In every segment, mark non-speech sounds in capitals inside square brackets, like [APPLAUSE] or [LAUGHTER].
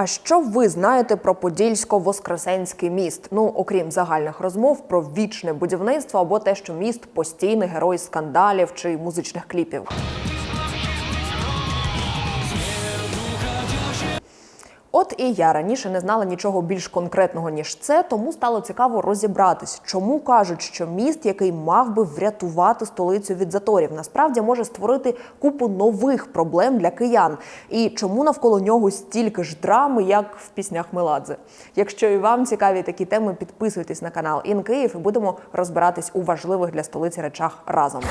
А що ви знаєте про Подільсько-Воскресенський міст? Ну, окрім загальних розмов про вічне будівництво або те, що міст постійний герой скандалів чи музичних кліпів. От і я раніше не знала нічого більш конкретного ніж це, тому стало цікаво розібратись, чому кажуть, що міст, який мав би врятувати столицю від заторів, насправді може створити купу нових проблем для киян. І чому навколо нього стільки ж драми, як в піснях Меладзе. Якщо і вам цікаві такі теми, підписуйтесь на канал Ін Київ і будемо розбиратись у важливих для столиці речах разом.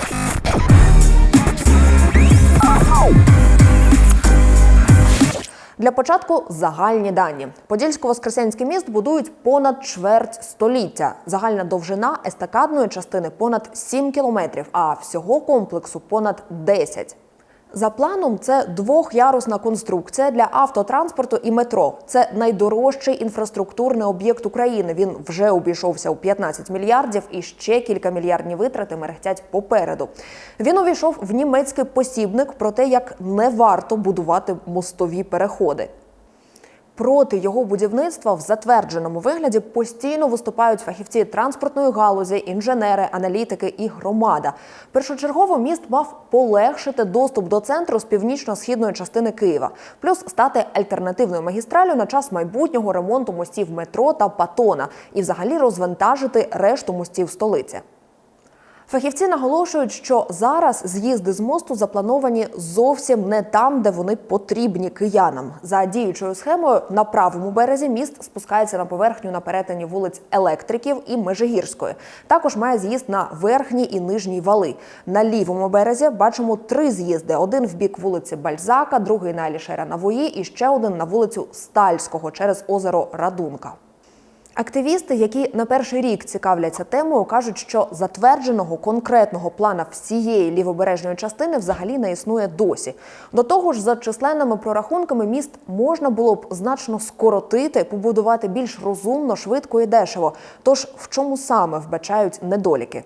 Для початку загальні дані. Подільсько-Воскресенський міст будують понад чверть століття. Загальна довжина естакадної частини понад 7 кілометрів, а всього комплексу понад 10. За планом, це двохярусна конструкція для автотранспорту і метро. Це найдорожчий інфраструктурний об'єкт України. Він вже обійшовся у 15 мільярдів, і ще кілька мільярдні витрати мерехтять попереду. Він увійшов в німецький посібник про те, як не варто будувати мостові переходи. Проти його будівництва в затвердженому вигляді постійно виступають фахівці транспортної галузі, інженери, аналітики і громада. Першочергово міст мав полегшити доступ до центру з північно-східної частини Києва, плюс стати альтернативною магістралю на час майбутнього ремонту мостів метро та патона і взагалі розвантажити решту мостів столиці. Фахівці наголошують, що зараз з'їзди з мосту заплановані зовсім не там, де вони потрібні киянам. За діючою схемою на правому березі міст спускається на поверхню на перетині вулиць Електриків і Межигірської. Також має з'їзд на верхній і нижній вали. На лівому березі бачимо три з'їзди: один в бік вулиці Бальзака, другий на Алішера Навої і ще один на вулицю Стальського через озеро Радунка. Активісти, які на перший рік цікавляться темою, кажуть, що затвердженого конкретного плана всієї лівобережної частини взагалі не існує досі. До того ж, за численними прорахунками, міст можна було б значно скоротити, побудувати більш розумно, швидко і дешево. Тож в чому саме вбачають недоліки?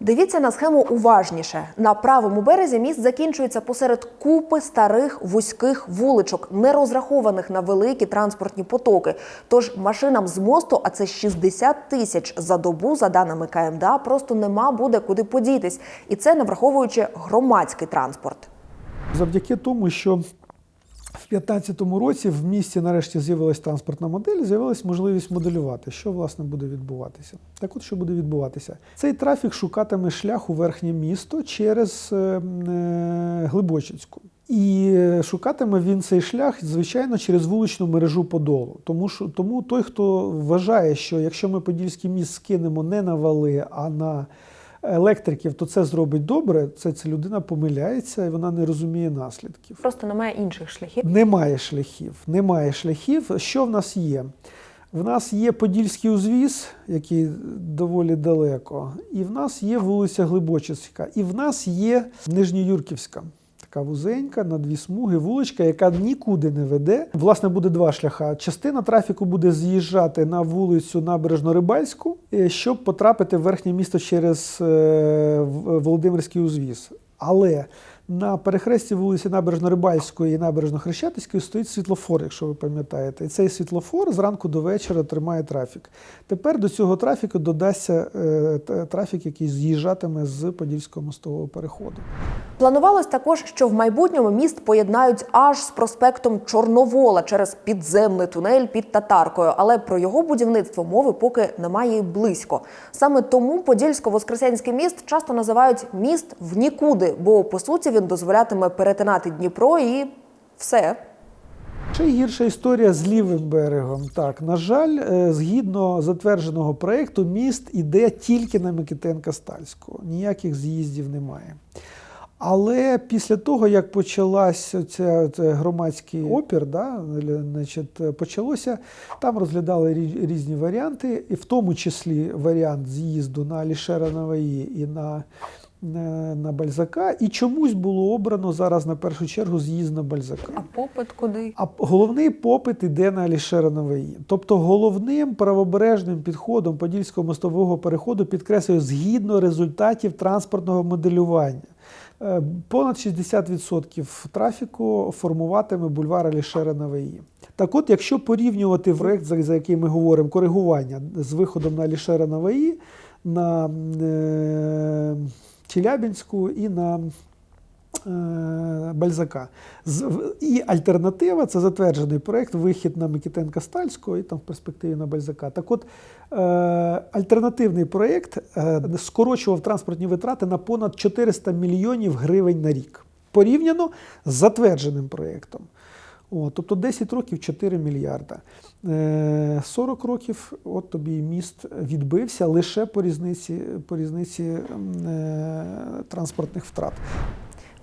Дивіться на схему уважніше. На правому березі міст закінчується посеред купи старих вузьких вуличок, не розрахованих на великі транспортні потоки. Тож машинам з мосту, а це 60 тисяч за добу, за даними КМДА, просто нема буде куди подітись. І це не враховуючи громадський транспорт. Завдяки тому, що в 2015 році в місті нарешті з'явилась транспортна модель, з'явилась можливість моделювати, що власне буде відбуватися. Так от, що буде відбуватися? Цей трафік шукатиме шлях у верхнє місто через е, е, Глибочицьку. І е, шукатиме він цей шлях, звичайно, через вуличну мережу Подолу. Тому що тому той, хто вважає, що якщо ми Подільський міст скинемо не на вали, а на електриків, то це зробить добре. Це ця людина помиляється і вона не розуміє наслідків. Просто немає інших шляхів. Немає шляхів. Немає шляхів. Що в нас є? В нас є Подільський узвіз, який доволі далеко, і в нас є вулиця Глибочицька, і в нас є Нижньоюрківська. Така вузенька на дві смуги, вуличка, яка нікуди не веде. Власне, буде два шляха. Частина трафіку буде з'їжджати на вулицю Набережно-Рибальську, е, щоб потрапити в верхнє місто через е, Володимирський узвіз. Але на перехресті вулиці Набережно-Рибальської і Набережно-Хрещатицької стоїть світлофор, якщо ви пам'ятаєте. І цей світлофор зранку до вечора тримає трафік. Тепер до цього трафіку додасться е, трафік, який з'їжджатиме з Подільського мостового переходу. Планувалось також, що в майбутньому міст поєднають аж з проспектом Чорновола через підземний тунель під татаркою, але про його будівництво мови поки немає і близько. Саме тому Подільсько-Воскресенський міст часто називають міст в нікуди, бо по суті він дозволятиме перетинати Дніпро і все. Ще гірша історія з лівим берегом. Так, на жаль, е, згідно затвердженого проєкту, міст іде тільки на Микитенка Стальського. Ніяких з'їздів немає. Але після того, як ця громадський опір, да, значить, почалося, там розглядали різні варіанти, і в тому числі варіант з'їзду на Алішера Наваї і на, на, на Бальзака. І чомусь було обрано зараз на першу чергу з'їзд на Бальзака. А попит куди? А головний попит іде на Алішера Наваї. Тобто головним правобережним підходом Подільського мостового переходу підкреслюю згідно результатів транспортного моделювання. Е, Понад 60% трафіку формуватиме бульвар Алішера Навеї. Так от, якщо порівнювати проект, за, за який ми говоримо, коригування з виходом на Алішера Навеї, на е, Челябінську і на е, Бальзака. І альтернатива це затверджений проект, вихід на Микитенка Стальського і там в перспективі на Бальзака. Так от, е, альтернативний проєкт е, скорочував транспортні витрати на понад 400 мільйонів гривень на рік. Порівняно з затвердженим проєктом. О, тобто 10 років 4 мільярда. Е, 40 років, от тобі міст відбився лише по різниці, по різниці е, транспортних втрат.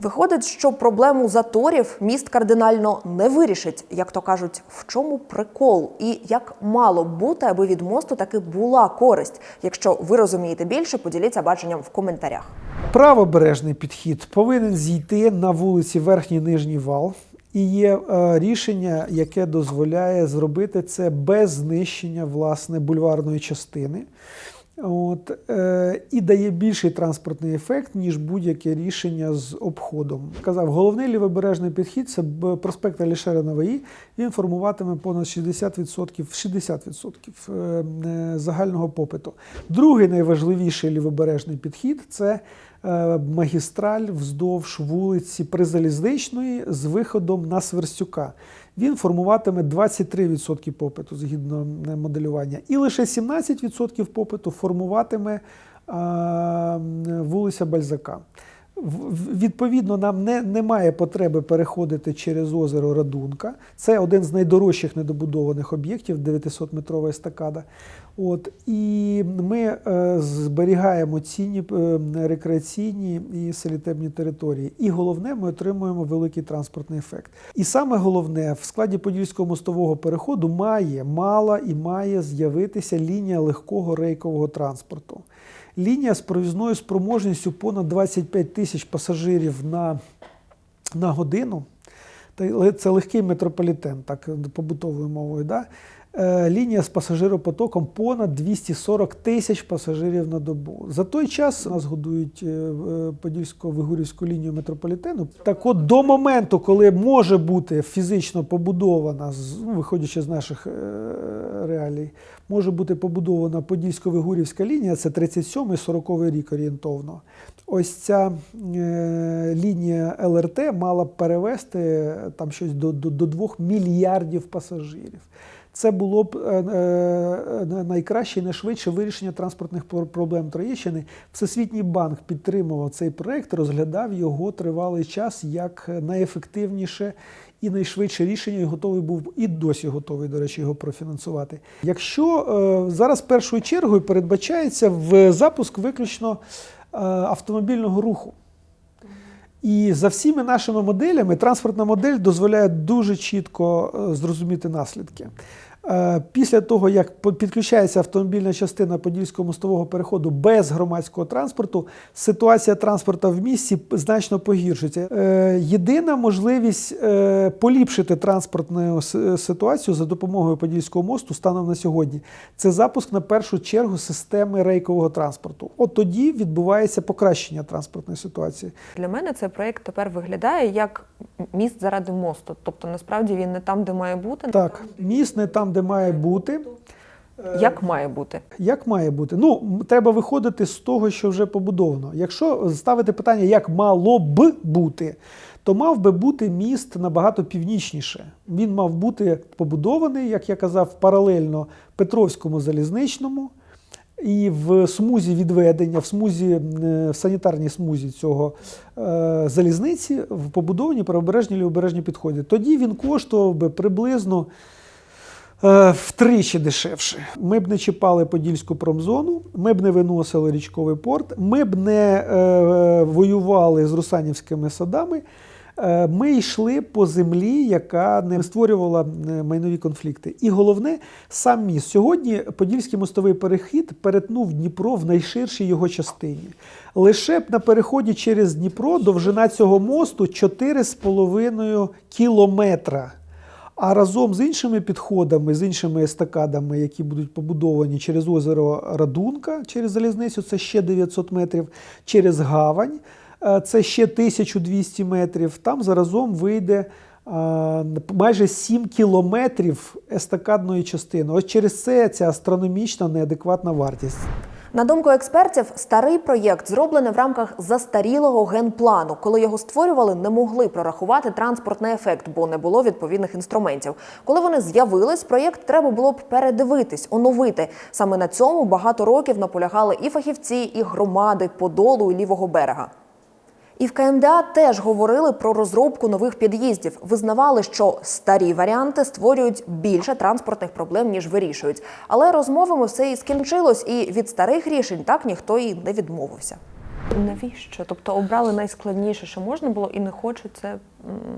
Виходить, що проблему заторів міст кардинально не вирішить, як то кажуть, в чому прикол, і як мало б бути, аби від мосту таки була користь. Якщо ви розумієте більше, поділіться баченням в коментарях. Правобережний підхід повинен зійти на вулиці Верхній Нижній вал. І є е, рішення, яке дозволяє зробити це без знищення власне бульварної частини. От, е, і дає більший транспортний ефект, ніж будь-яке рішення з обходом. Казав, головний лівобережний підхід це проспект Алішера Наваї. Він формуватиме понад 60%, 60% е, е, загального попиту. Другий найважливіший лівобережний підхід це магістраль вздовж вулиці Призалізничної з виходом на Сверстюка. Він формуватиме 23% попиту згідно е, моделювання, і лише 17% попиту формуватиме вулиця Бальзака. Відповідно, нам не, немає потреби переходити через озеро Радунка. Це один з найдорожчих недобудованих об'єктів, 900-метрова естакада. От, і ми е, зберігаємо цінні е, рекреаційні і селітебні території. І головне, ми отримуємо великий транспортний ефект. І саме головне, в складі Подільського мостового переходу має, мала і має з'явитися лінія легкого рейкового транспорту. Лінія з провізною спроможністю понад 25 тисяч пасажирів на, на годину. Це легкий метрополітен, так побутовою мовою. Да? Е, Лінія з пасажиропотоком понад 240 тисяч пасажирів на добу. За той час нас годують е, е, Подільсько-Вигурівську лінію метрополітену. Так от до моменту, коли може бути фізично побудована, ну, виходячи з наших реалій, може бути побудована Подільсько-Вигурівська лінія, це 37-40 рік орієнтовно. Ось ця лінія ЛРТ мала б перевести там щось до, до, до 2 мільярдів пасажирів. Це було б е, е, найкраще і найшвидше вирішення транспортних пор- проблем Троєщини. Всесвітній банк підтримував цей проект, розглядав його тривалий час як найефективніше і найшвидше рішення, і готовий був і досі готовий, до речі, його профінансувати. Якщо е, зараз першою чергою передбачається в запуск виключно е, автомобільного руху. І за всіми нашими моделями транспортна модель дозволяє дуже чітко е, зрозуміти наслідки. Е, Після того, як підключається автомобільна частина Подільського мостового переходу без громадського транспорту, ситуація транспорту в місті значно погіршиться. Е, Єдина можливість е, поліпшити транспортну ситуацію за допомогою Подільського мосту станом на сьогодні це запуск на першу чергу системи рейкового транспорту. От тоді відбувається покращення транспортної ситуації. Для мене цей проєкт тепер виглядає як міст заради мосту. Тобто, насправді він не там, де має бути, Так, міст не там, де має бути. як має бути. Як має бути? Ну, треба виходити з того, що вже побудовано. Якщо ставити питання, як мало б бути, то мав би бути міст набагато північніше. Він мав бути побудований, як я казав, паралельно Петровському залізничному. І в смузі відведення, в смузі, е, в санітарній смузі цього е, залізниці в побудовані правобережні лівобережні підходи. Тоді він коштував би приблизно е, втричі дешевше. Ми б не чіпали Подільську промзону, ми б не виносили річковий порт, ми б не е, воювали з русанівськими садами. Е, Ми йшли по землі, яка не створювала е, майнові конфлікти. І головне, сам міст. Сьогодні Подільський мостовий перехід перетнув Дніпро в найширшій його частині. Лише б на переході через Дніпро довжина цього мосту 4,5 кілометра. А разом з іншими підходами, з іншими естакадами, які будуть побудовані через озеро Радунка, через залізницю, це ще 900 метрів, через гавань. е, це ще 1200 метрів. Там заразом вийде майже 7 кілометрів естакадної частини. Ось через це ця астрономічна неадекватна вартість. На думку експертів, старий проєкт зроблений в рамках застарілого генплану. Коли його створювали, не могли прорахувати транспортний ефект, бо не було відповідних інструментів. Коли вони з'явились, проєкт треба було б передивитись, оновити. Саме на цьому багато років наполягали і фахівці, і громади Подолу і лівого берега. І в КМДА теж говорили про розробку нових під'їздів. Визнавали, що старі варіанти створюють більше транспортних проблем, ніж вирішують. Але розмовами все і скінчилось, і від старих рішень так ніхто і не відмовився. Навіщо? Тобто обрали найскладніше, що можна було, і не хочуть це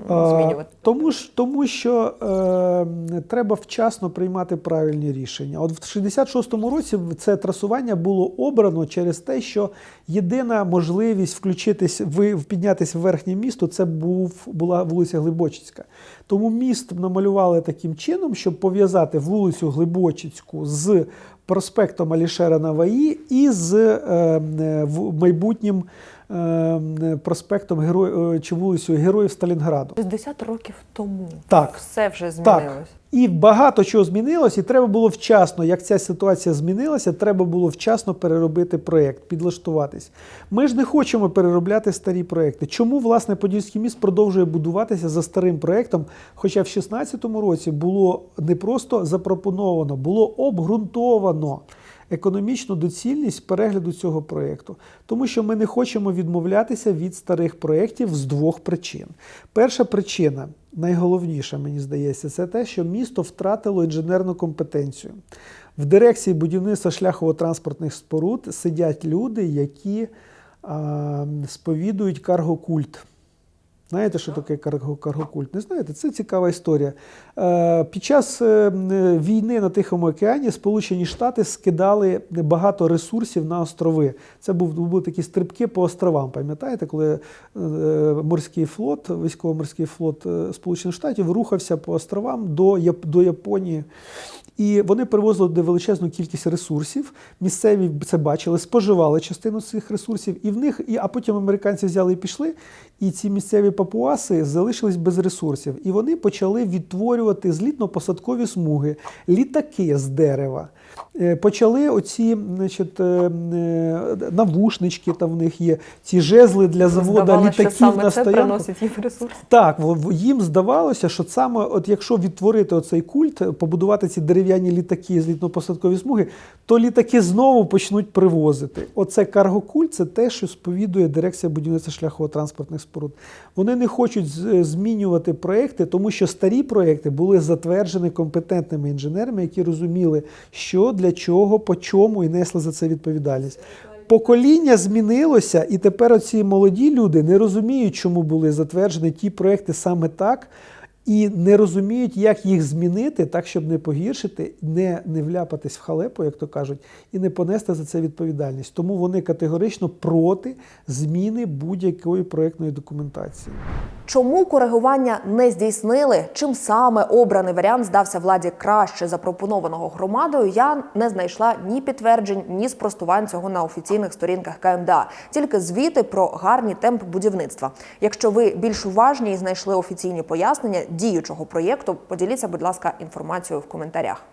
змінювати. Тому, ж, тому що е, треба вчасно приймати правильні рішення. От в 66-му році це трасування було обрано через те, що єдина можливість включитись в піднятися в верхнє місто це був була вулиця Глибочицька. Тому міст намалювали таким чином, щоб пов'язати вулицю Глибочицьку з проспектом Алішера Наваї і з е, е, в майбутнім е, проспектом Геро... е, чи вулицею Героїв Сталінграду. 60 років тому Так. все вже Так. І багато чого змінилось, і треба було вчасно, як ця ситуація змінилася, треба було вчасно переробити проєкт, підлаштуватись. Ми ж не хочемо переробляти старі проєкти. Чому, власне, Подільський міст продовжує будуватися за старим проєктом? Хоча в 2016 році було не просто запропоновано, було обґрунтовано економічну доцільність перегляду цього проєкту. Тому що ми не хочемо відмовлятися від старих проєктів з двох причин. Перша причина, найголовніша, мені здається, це те, що місто втратило інженерну компетенцію. В дирекції будівництва шляхово-транспортних споруд сидять люди, які а, сповідують каргокульт. Знаєте, що таке карго- каргокульт? Не знаєте? Це цікава історія. Е, Під час е, війни на Тихому океані Сполучені Штати скидали багато ресурсів на острови. Це були такі стрибки по островам. Пам'ятаєте, коли е, морський флот, військово-морський флот Сполучених Штатів рухався по островам до Японії. І вони привозили величезну кількість ресурсів. Місцеві це бачили, споживали частину цих ресурсів, і в них, і, а потім американці взяли і пішли. І ці місцеві папуаси залишились без ресурсів. І вони почали відтворювати злітно-посадкові смуги, літаки з дерева. Е, Почали оці значить, е, е, навушнички там в них є, ці жезли для заводу Здавалося, що літаків саме на це стоянку. їм ресурс. Так, їм здавалося, що саме от якщо відтворити оцей культ, побудувати ці дерев'яні літаки з літно-посадкові смуги, то літаки знову почнуть привозити. Оце каргокульт це те, що сповідує дирекція будівництва шляхово-транспортних споруд. Вони не хочуть змінювати проекти, тому що старі проекти були затверджені компетентними інженерами, які розуміли, що для чого, по чому і несли за це відповідальність. Покоління змінилося, і тепер оці молоді люди не розуміють, чому були затверджені ті проекти саме так, і не розуміють, як їх змінити, так, щоб не погіршити, не, не вляпатись в халепу, як то кажуть, і не понести за це відповідальність. Тому вони категорично проти зміни будь-якої проектної документації. Чому коригування не здійснили? Чим саме обраний варіант здався владі краще запропонованого громадою? Я не знайшла ні підтверджень, ні спростувань цього на офіційних сторінках КМДА. Тільки звіти про гарні темпи будівництва. Якщо ви більш уважні і знайшли офіційні пояснення діючого проєкту, поділіться, будь ласка, інформацією в коментарях.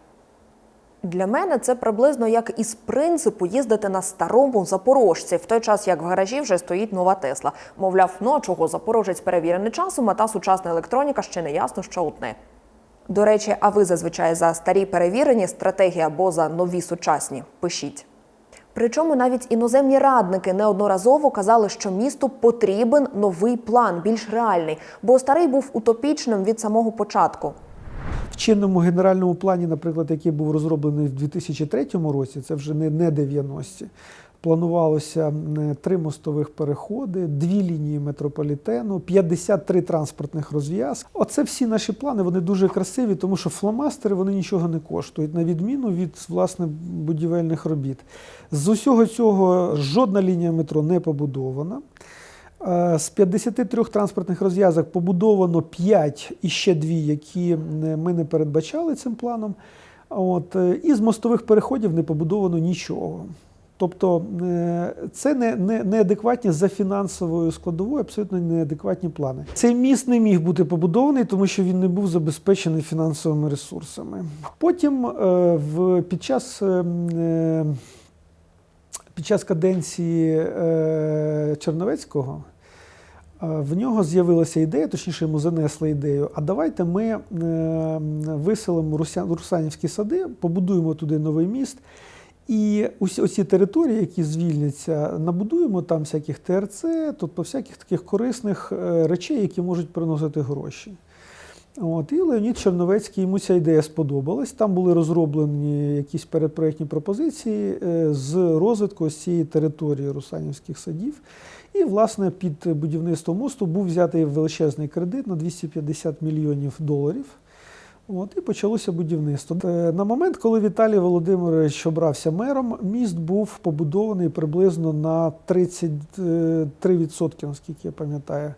Для мене це приблизно як із принципу їздити на старому запорожці, в той час як в гаражі вже стоїть нова Тесла. Мовляв, ну чого запорожець перевірений часом, а та сучасна електроніка ще не ясно, що утне. До речі, а ви зазвичай за старі перевірені стратегії або за нові сучасні? Пишіть. Причому навіть іноземні радники неодноразово казали, що місту потрібен новий план, більш реальний, бо старий був утопічним від самого початку. В чинному генеральному плані, наприклад, який був розроблений в 2003 році, це вже не, не 90-ті, планувалося три мостових переходи, дві лінії метрополітену, 53 транспортних розв'язки. Оце всі наші плани, вони дуже красиві, тому що фломастери вони нічого не коштують, на відміну від власне будівельних робіт. З усього цього жодна лінія метро не побудована. Е, З 53 транспортних розв'язок побудовано 5 і ще 2, які ми не передбачали цим планом. От, е, і з мостових переходів не побудовано нічого. Тобто е, це не, не, неадекватні за фінансовою складовою, абсолютно неадекватні плани. Цей міст не міг бути побудований, тому що він не був забезпечений фінансовими ресурсами. Потім е, в, під час. е, під час каденції Черновецького в нього з'явилася ідея, точніше йому занесли ідею. А давайте ми виселимо Русанівські сади, побудуємо туди новий міст. І усі оці території, які звільняться, набудуємо там всяких ТРЦ, тобто всяких таких корисних е, речей, які можуть приносити гроші. От, і Леонід Черновецький йому ця ідея сподобалась. Там були розроблені якісь передпроєктні пропозиції е, з розвитку ось цієї території Русанівських садів. І, власне, під будівництво мосту був взятий величезний кредит на 250 мільйонів доларів. От, і почалося будівництво. Е, На момент, коли Віталій Володимирович обрався мером, міст був побудований приблизно на 33%, наскільки я пам'ятаю.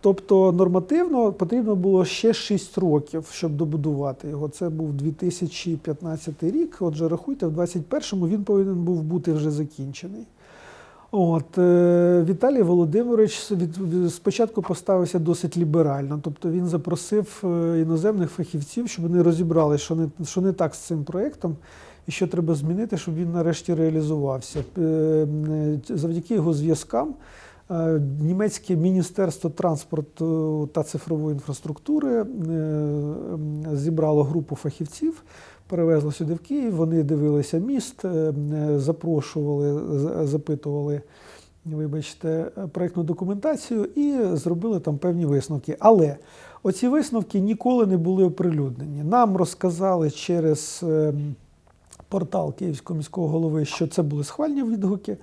Тобто нормативно потрібно було ще 6 років, щоб добудувати його. Це був 2015 рік. Отже, рахуйте, в 2021-му він повинен був бути вже закінчений. От, е, Віталій Володимирович від, спочатку поставився досить ліберально, тобто він запросив е, іноземних фахівців, щоб вони розібрали, що не, що не так з цим проєктом і що треба змінити, щоб він нарешті реалізувався. Е, Завдяки його зв'язкам німецьке міністерство транспорту та цифрової інфраструктури зібрало групу фахівців перевезли сюди в Київ. Вони дивилися міст, е, е, запрошували, запитували, вибачте, проєктну документацію і зробили там певні висновки. Але оці висновки ніколи не були оприлюднені. Нам розказали через е, портал Київського міського голови, що це були схвальні відгуки.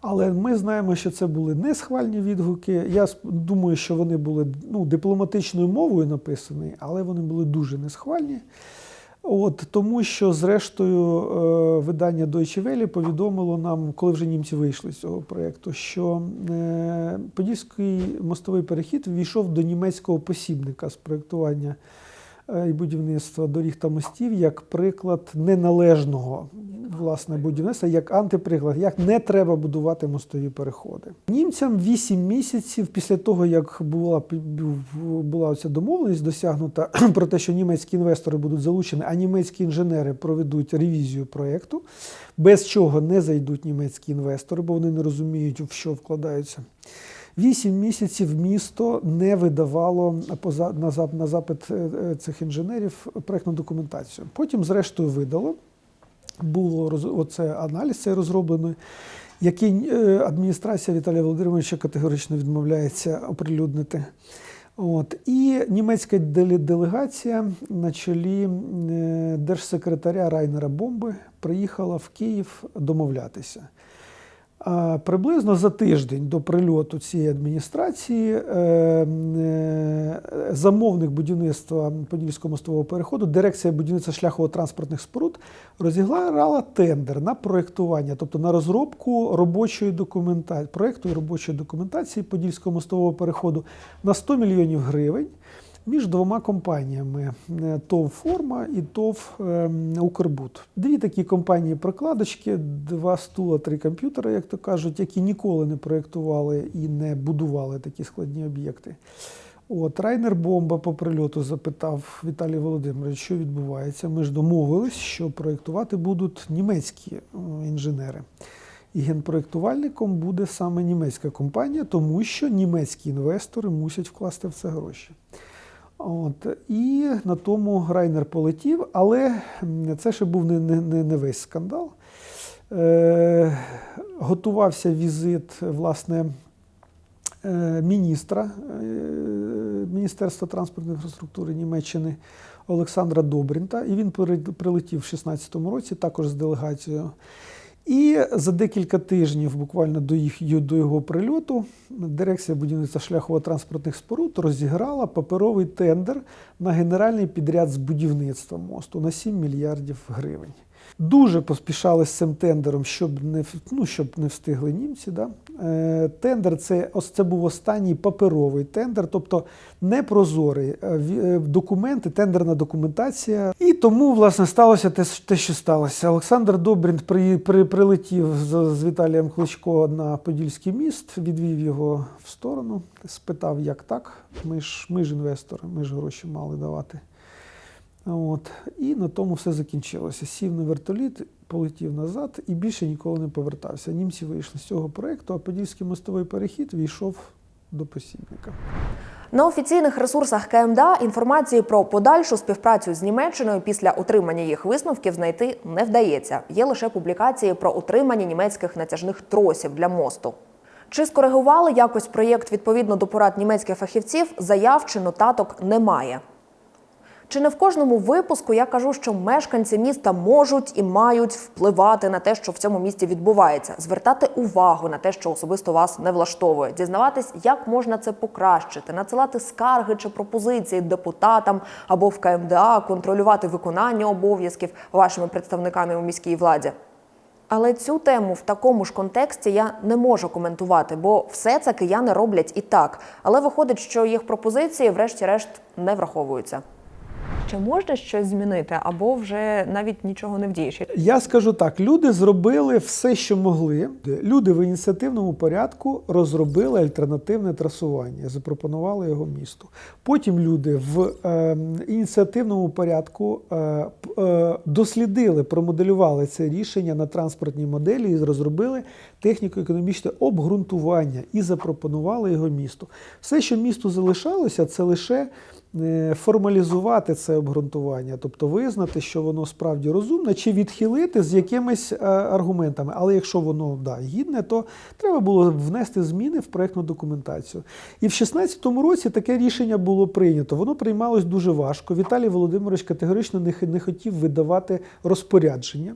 Але ми знаємо, що це були не схвальні відгуки. Я думаю, що вони були ну, дипломатичною мовою написані, але вони були дуже несхвальні. От, тому що, зрештою, е, видання Deutsche Welle повідомило нам, коли вже німці вийшли з цього проєкту, що е, Подільський мостовий перехід ввійшов до німецького посібника з проєктування е, і будівництва доріг та мостів як приклад неналежного власне будівництва, як антиприклад, як не треба будувати мостові переходи. Німцям 8 місяців після того, як була була ця домовленість досягнута [CLEARS THROAT] про те, що німецькі інвестори будуть залучені, а німецькі інженери проведуть ревізію проєкту, без чого не зайдуть німецькі інвестори, бо вони не розуміють, в що вкладаються. Вісім місяців місто не видавало на запит е, е, цих інженерів проєктну документацію. Потім, зрештою, видало. Було оце аналіз цей розроблений, який е, адміністрація Віталія Володимировича категорично відмовляється оприлюднити. От. І німецька делегація на чолі е, держсекретаря Райнера Бомби приїхала в Київ домовлятися. Приблизно за тиждень до прильоту цієї адміністрації е, е, замовник будівництва Подільського мостового переходу, дирекція будівництва шляхово-транспортних споруд розіграла тендер на проєктування, тобто на розробку робочої документації, проєкту і робочої документації Подільського мостового переходу на 100 мільйонів гривень між двома компаніями е, ТОВ Форма і ТОВ ем, Укрбуд. Дві такі компанії-прокладочки, два стула, три комп'ютери, як то кажуть, які ніколи не проєктували і не будували такі складні об'єкти. От Райнер Бомба по прильоту запитав Віталій Володимирович, що відбувається. Ми ж домовились, що проєктувати будуть німецькі е, інженери. І генпроєктувальником буде саме німецька компанія, тому що німецькі інвестори мусять вкласти в це гроші. От, і на тому Райнер полетів, але це ще був не, не, не, весь скандал. Е, готувався візит власне е, міністра е, Міністерства транспортної інфраструктури Німеччини Олександра Добрінта, і він прилетів в 2016 році також з делегацією. І за декілька тижнів, буквально до, їх, до його прильоту, дирекція будівництва шляхово-транспортних споруд розіграла паперовий тендер на генеральний підряд з будівництва мосту на 7 мільярдів гривень. Дуже поспішали з цим тендером, щоб не, ну, щоб не встигли німці. Да? Е, тендер це, ос- це був останній паперовий тендер, тобто непрозорий е, документи, тендерна документація. І тому, власне, сталося те, те що сталося. Олександр Добрін при, при, прилетів з, з Віталієм Кличко на Подільський міст, відвів його в сторону, спитав, як так. Ми ж, ми ж інвестори, ми ж гроші мали давати. От. І на тому все закінчилося. Сів на вертоліт, полетів назад і більше ніколи не повертався. Німці вийшли з цього проєкту, а Подільський мостовий перехід війшов до посібника. На офіційних ресурсах КМДА інформації про подальшу співпрацю з Німеччиною після отримання їх висновків знайти не вдається. Є лише публікації про отримання німецьких натяжних тросів для мосту. Чи скоригували якось проєкт відповідно до порад німецьких фахівців? Заяв чи нотаток немає. Чи не в кожному випуску я кажу, що мешканці міста можуть і мають впливати на те, що в цьому місті відбувається, звертати увагу на те, що особисто вас не влаштовує, дізнаватись, як можна це покращити, надсилати скарги чи пропозиції депутатам або в КМДА, контролювати виконання обов'язків вашими представниками у міській владі. Але цю тему в такому ж контексті я не можу коментувати, бо все це кияни роблять і так. Але виходить, що їх пропозиції, врешті-решт, не враховуються. Чи можна щось змінити, або вже навіть нічого не вдієш? Я скажу так: люди зробили все, що могли. Люди в ініціативному порядку розробили альтернативне трасування, запропонували його місту. Потім люди в е, ініціативному порядку е, е, дослідили, промоделювали це рішення на транспортній моделі і розробили техніко-економічне обґрунтування і запропонували його місту. Все, що місту залишалося, це лише формалізувати це обґрунтування, тобто визнати, що воно справді розумне, чи відхилити з якимись е, аргументами. Але якщо воно да, гідне, то треба було внести зміни в проєктну документацію. І в 2016 році таке рішення було прийнято. Воно приймалось дуже важко. Віталій Володимирович категорично не, хотів видавати розпорядження.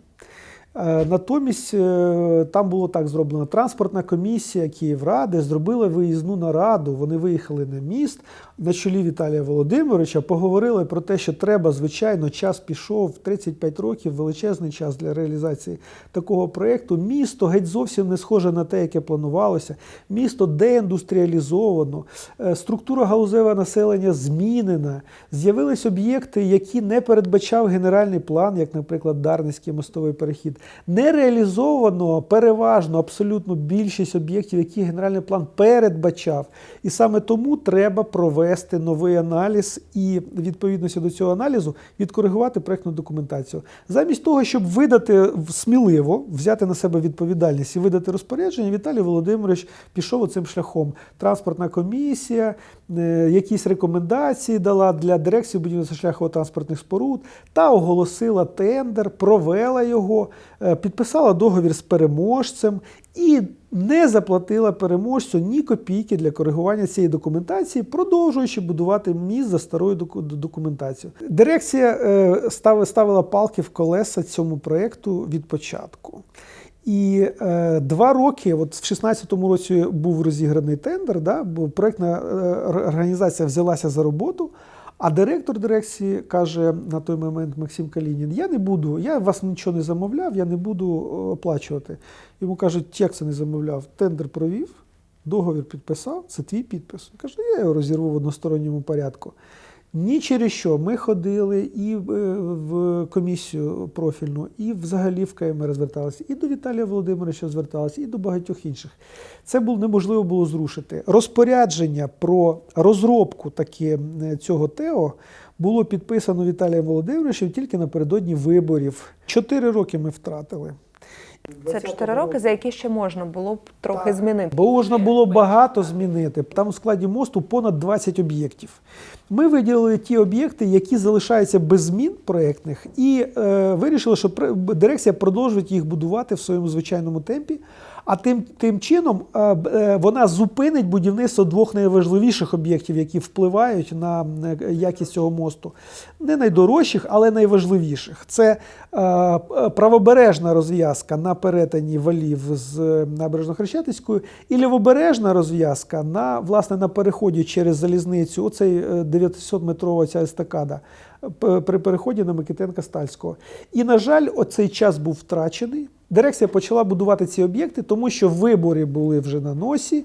Е, Натомість е, там було так зроблено. Транспортна комісія Київради зробила виїзну нараду. Вони виїхали на міст на чолі Віталія Володимировича, поговорили про те, що треба, звичайно, час пішов 35 років, величезний час для реалізації такого проєкту. Місто геть зовсім не схоже на те, яке планувалося. Місто деіндустріалізовано, е, структура галузевого населення змінена. З'явились об'єкти, які не передбачав генеральний план, як, наприклад, Дарницький мостовий перехід. Не реалізовано переважно абсолютно більшість об'єктів, які генеральний план передбачав. І саме тому треба провести новий аналіз і відповідності до цього аналізу відкоригувати проєктну документацію. Замість того, щоб видати сміливо, взяти на себе відповідальність і видати розпорядження, Віталій Володимирович пішов оцим шляхом. Транспортна комісія, якісь рекомендації дала для дирекції будівництва шляхово-транспортних споруд та оголосила тендер, провела його, е, підписала договір з переможцем і не заплатила переможцю ні копійки для коригування цієї документації, продовжуючи будувати міст за старою доку- документацією. Дирекція е, ставила палки в колеса цьому проєкту від початку. І е, два роки, от в 16-му році був розіграний тендер, да, бо проєктна е, організація взялася за роботу. А директор дирекції каже на той момент Максим Калінін: Я не буду, я вас нічого не замовляв, я не буду е, оплачувати. Йому кажуть, як це не замовляв? Тендер провів, договір підписав, це твій підпис. Каже, я його розірву в односторонньому порядку. Ні через що ми ходили і е, в комісію профільну, і взагалі в КМР зверталися, і до Віталія Володимировича зверталися, і до багатьох інших. Це було неможливо було зрушити. Розпорядження про розробку таки е, цього ТЕО було підписано Віталієм Володимировичем тільки напередодні виборів. Чотири роки ми втратили. Це чотири роки, за які ще можна було б трохи змінити. Бо можна було багато змінити. Там у складі мосту понад 20 об'єктів. Ми виділили ті об'єкти, які залишаються без змін проєктних, і е, вирішили, що дирекція продовжить їх будувати в своєму звичайному темпі. А тим, тим чином е, е, вона зупинить будівництво двох найважливіших об'єктів, які впливають на е, якість цього мосту. Не найдорожчих, але найважливіших. Це правобережна розв'язка на перетині валів з набережно-хрещатицькою і лівобережна розв'язка на, власне, на переході через залізницю. Оцей е, 900-метрова ця естакада. при переході на Микитенка Стальського. І, на жаль, оцей час був втрачений. Дирекція почала будувати ці об'єкти, тому що вибори були вже на носі.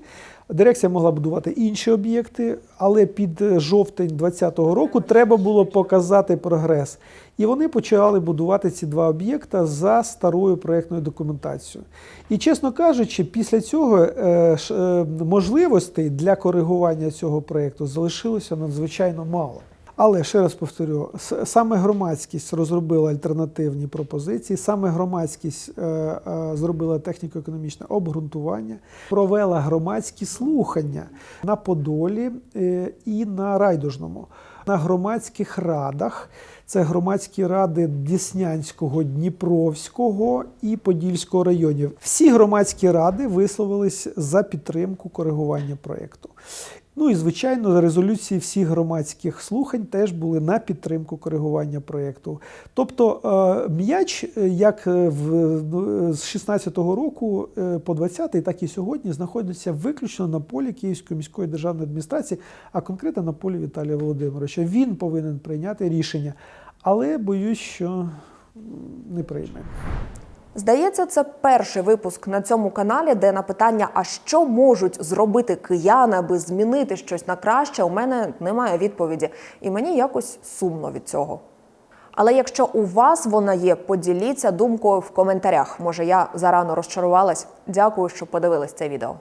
Дирекція могла будувати інші об'єкти, але під жовтень 2020 року треба було показати прогрес. І вони почали будувати ці два об'єкта за старою проєктною документацією. І, чесно кажучи, після цього е, е, можливостей для коригування цього проєкту залишилося надзвичайно мало. Але ще раз повторю, саме громадськість розробила альтернативні пропозиції, саме громадськість е, е, зробила техніко-економічне обґрунтування, провела громадські слухання на Подолі е, і на Райдужному. На громадських радах це громадські ради Деснянського, Дніпровського і Подільського районів. Всі громадські ради висловились за підтримку коригування проєкту. Ну і звичайно, резолюції всіх громадських слухань теж були на підтримку коригування проєкту. Тобто е, м'яч, е, як е, в, ну, з 16-го року по 20-й, так і сьогодні знаходиться виключно на полі Київської міської державної адміністрації, а конкретно на полі Віталія Володимировича. Він повинен прийняти рішення, але боюсь, що не прийме. Здається, це перший випуск на цьому каналі, де на питання, а що можуть зробити кияни, аби змінити щось на краще, у мене немає відповіді, і мені якось сумно від цього. Але якщо у вас вона є, поділіться думкою в коментарях. Може, я зарано розчарувалась. Дякую, що подивились це відео.